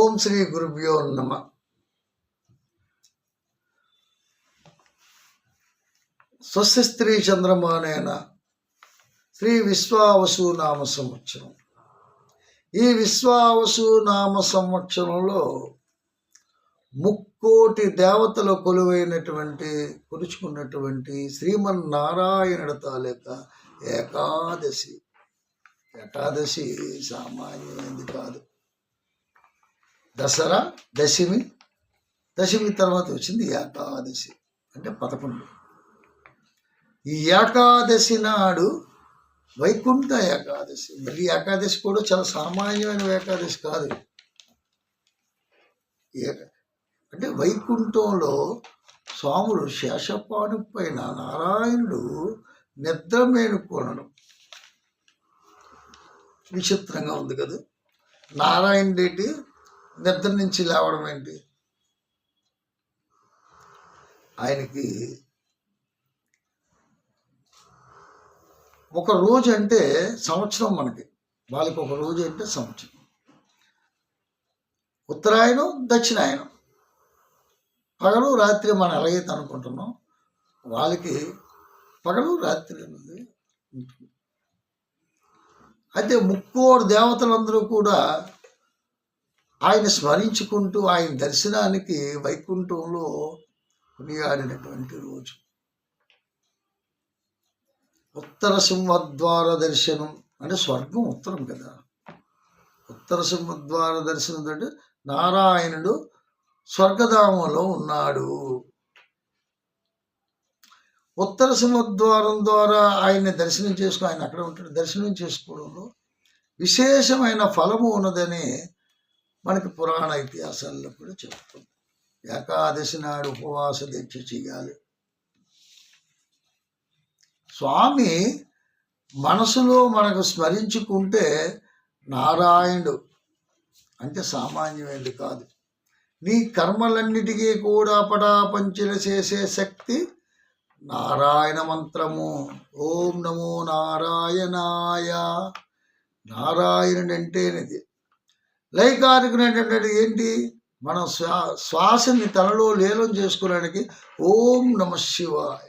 ఓం శ్రీ గురుభ్యో నమ. స్వస్తి స్త్రీ చంద్రమానేన శ్రీ విశ్వావసు నామ సంవత్సరం. ఈ విశ్వావసు నామ సంవత్సరంలో ముక్కోటి దేవతల కొలువైనటువంటి కొలుచుకున్నటువంటి శ్రీమన్నారాయణుడు తాలూక ఏకాదశి. ఏకాదశి సామాన్యమైనది కాదు. దసరా దశమి దశమి తర్వాత వచ్చింది ఏకాదశి అంటే పదకొండు. ఈ ఏకాదశి నాడు వైకుంఠ ఏకాదశి. మళ్ళీ ఏకాదశి కూడా చాలా సామాన్యమైన ఏకాదశి కాదు. అంటే వైకుంఠంలో స్వాములు శేషపాను పైన నారాయణుడు నిద్ర మేలుకోనడం. విచిత్రంగా ఉంది కదా. నారాయణ రెడ్డి నిద్ర నుంచి లేవడం ఏంటి? ఆయనకి ఒక రోజు అంటే సంవత్సరం మనకి. వాళ్ళకి ఒక రోజు అంటే సంవత్సరం. ఉత్తరాయణం దక్షిణాయనం పగలు రాత్రి మనం ఎలాగైతే అనుకుంటున్నాం వాళ్ళకి పగలు రాత్రి అనేది ఉంటుంది. అయితే ముక్కోడు దేవతలందరూ కూడా ఆయన స్మరించుకుంటూ ఆయన దర్శనానికి వైకుంఠంలో కొనియాడినటువంటి రోజు. ఉత్తర సింహద్వార దర్శనం అంటే స్వర్గం ఉత్తరం కదా. ఉత్తర సింహద్వార దర్శనం అంటే నారాయణుడు స్వర్గధామంలో ఉన్నాడు. ఉత్తర సింహద్వారం ద్వారా ఆయన్ని దర్శనం చేసుకుని ఆయన అక్కడ ఉంటాడు. దర్శనం చేసుకోవడంలో విశేషమైన ఫలము ఉన్నదని మనకి పురాణ ఇతిహాసాల్లో కూడా చెప్తుంది. ఏకాదశి నాడు ఉపవాస దీక్ష చేయాలి. స్వామి మనసులో మనకు స్మరించుకుంటే నారాయణుడు అంటే సామాన్యమైనది కాదు. నీ కర్మలన్నిటికీ కూడా పటాపంచలు చేసే శక్తి నారాయణ మంత్రము. ఓం నమో నారాయణాయ. నారాయణుడు అంటేనిది ఏంటంటే ఏంటి? మనం శ్వా శ్వాసని తనలో లీలం చేసుకోవడానికి ఓం నమ శివాయ.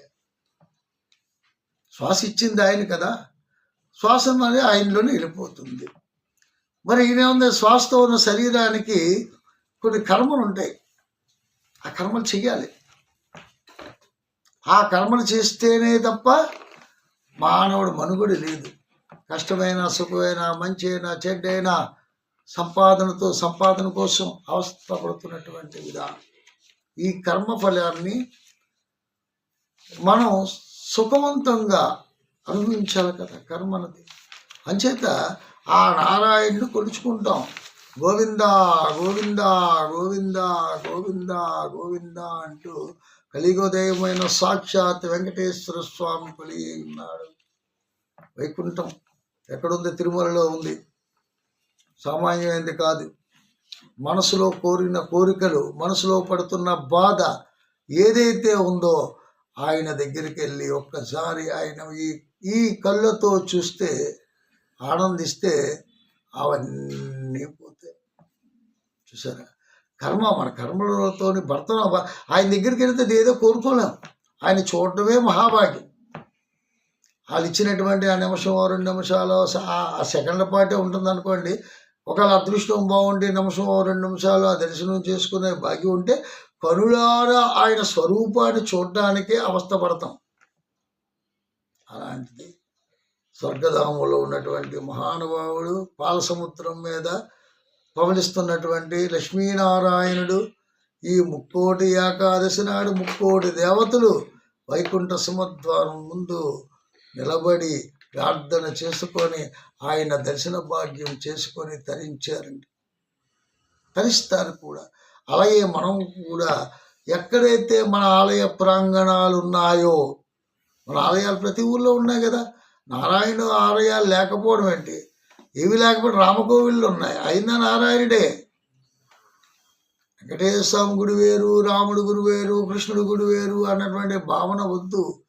శ్వాస ఇచ్చింది ఆయన కదా? శ్వాస అనేది ఆయనలోనే వెళ్ళిపోతుంది. మరి ఈయనేముంది? శ్వాసతో ఉన్న శరీరానికి కొన్ని కర్మలు ఉంటాయి. ఆ కర్మలు చెయ్యాలి. ఆ కర్మలు చేస్తేనే తప్ప మానవుడు మనుగడ లేదు. కష్టమైన సుఖమైన మంచి అయినా చెడ్డైనా సంపాదనతో సంపాదన కోసం అవస్థపడుతున్నటువంటి విధానం. ఈ కర్మ ఫలాన్ని మనం సుఖవంతంగా అనుభవించాలి కదా కర్మనది అంచేత ఆ నారాయణుడు కొలుచుకుంటాం. గోవింద గోవింద గోవింద గోవింద గోవింద అంటూ కలిగోదయమైన సాక్షాత్ వెంకటేశ్వర స్వామి కొలి ఉన్నాడు. వైకుంఠం ఎక్కడుంది? తిరుమలలో ఉంది. సామాన్యమైనది కాదు. మనసులో కోరిన కోరికలు మనసులో పడుతున్న బాధ ఏదైతే ఉందో ఆయన దగ్గరికి వెళ్ళి ఒక్కసారి ఆయన ఈ ఈ కళ్ళతో చూస్తే ఆనందిస్తే అవన్నీ పోతాయి. చూసారా? కర్మ మన కర్మలతో భర్తను ఆయన దగ్గరికి వెళ్తే ఏదో కోరుకోలేం. ఆయన చూడటమే మహాభాగ్యం. వాళ్ళు ఇచ్చినటువంటి ఆ నిమిషం రెండు నిమిషాలు ఆ- ఆ సెకండ్ల పాటే ఉంటుంది అనుకోండి ఒకవేళ అదృష్టం బాగుండి నిమిషం రెండు నిమిషాలు ఆ దర్శనం చేసుకునే భాగ్యం ఉంటే కనులారా ఆయన స్వరూపాన్ని చూడడానికే అవస్థపడతాం. అలాంటిది స్వర్గధామంలో ఉన్నటువంటి మహానుభావుడు పాలసముద్రం మీద పవలిస్తున్నటువంటి లక్ష్మీనారాయణుడు ఈ ముక్కోటి ఏకాదశి నాడు ముక్కోటి దేవతలు వైకుంఠ సుమద్వారం ముందు నిలబడి ప్రార్థన చేసుకొని ఆయన దర్శన భాగ్యం చేసుకొని తరించారండి. తరిస్తారు కూడా. అలాగే మనం కూడా ఎక్కడైతే మన ఆలయ ప్రాంగణాలు ఉన్నాయో మన ఆలయాలు ప్రతి ఊళ్ళో ఉన్నాయి కదా. నారాయణ ఆలయాలు లేకపోవడం ఏంటి? ఏవి లేకపోతే రామకోవిళ్ళు ఉన్నాయి. అయినా నారాయణుడే? వెంకటేశ్వర స్వామి గుడి వేరు రాముడు గుడి వేరు కృష్ణుడు గుడి వేరు అన్నటువంటి భావన వద్దు.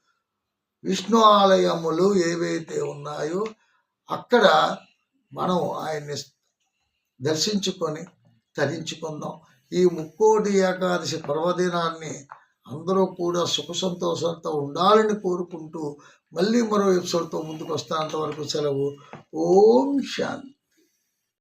విష్ణు ఆలయములు ఏవైతే ఉన్నాయో అక్కడ మనం ఆయన్ని దర్శించుకొని తరించుకుందాం. ఈ ముక్కోటి ఏకాదశి పర్వదినాన్ని అందరూ కూడా సుఖ సంతోషాలతో ఉండాలని కోరుకుంటూ మళ్ళీ మరో ఎపిసోడ్తో ముందుకు వస్తానంత వరకు సెలవు. ఓం శాంతి.